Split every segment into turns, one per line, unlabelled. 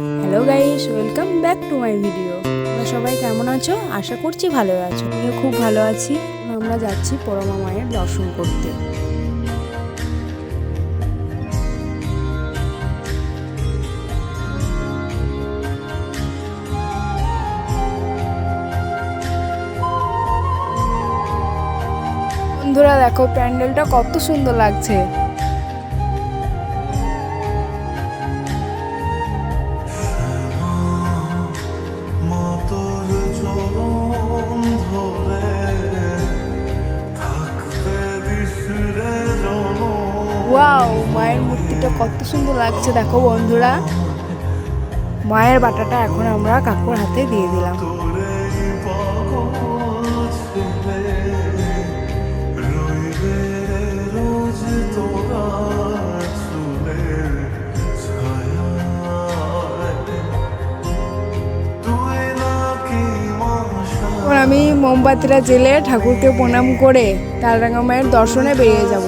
Hello guys welcome back to my video তোমরা সবাই কেমন আছো? আশা করছি ভালো আছো। আমিও খুব ভালো আছি। আমরা যাচ্ছি পরমা মায়ের দর্শন করতে। বন্ধুরা, দেখো প্যান্ডেলটা কত সুন্দর লাগছে। ওয়াও মায়ের মূর্তিটা কত সুন্দর লাগছে, দেখো বন্ধুরা। মায়ের বাটাটা এখন আমরা কাকুর হাতে দিয়ে দিলাম। আমি মোমবাতিটা জেলে ঠাকুরকে প্রণাম করে তালরাঙ্গা মায়ের দর্শনে বেরিয়ে যাব।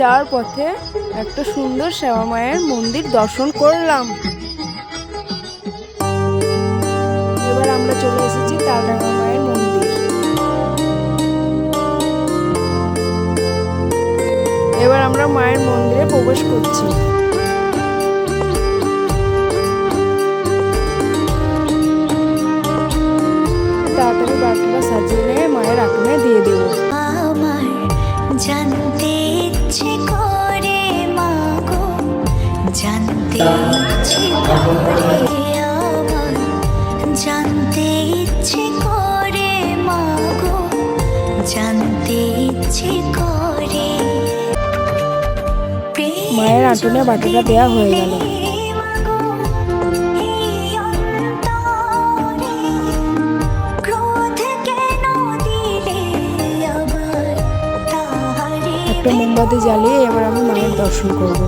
যাওয়ার পথে একটা সুন্দর শ্যামা মায়ের মন্দির দর্শন করলাম। এবার আমরা চলে এসেছি তালরাঙ্গা এবার আমরা মায়ের মন্দিরে প্রবেশ করছি। তাড়াতাড়ি Uh সাজিয়ে মায়ের দিয়ে দেবো।
জানতে জানতে
মায়ের আটনে বাটিটা দেয়া হয়ে গেল। একটা মোমবাতি জ্বালিয়ে এবার আমি মায়ের দর্শন করব।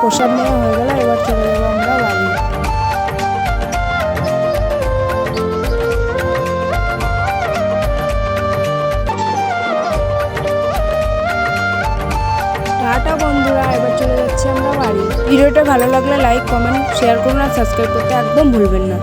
প্রসাদ নেওয়া হয়ে গেল, এবার চলে যাব আমরা বাড়ি। ভিডিওটা ভালো লাগলে লাইক কমেন্ট শেয়ার করুন আর সাবস্ক্রাইব করতে একদম ভুলবেন না।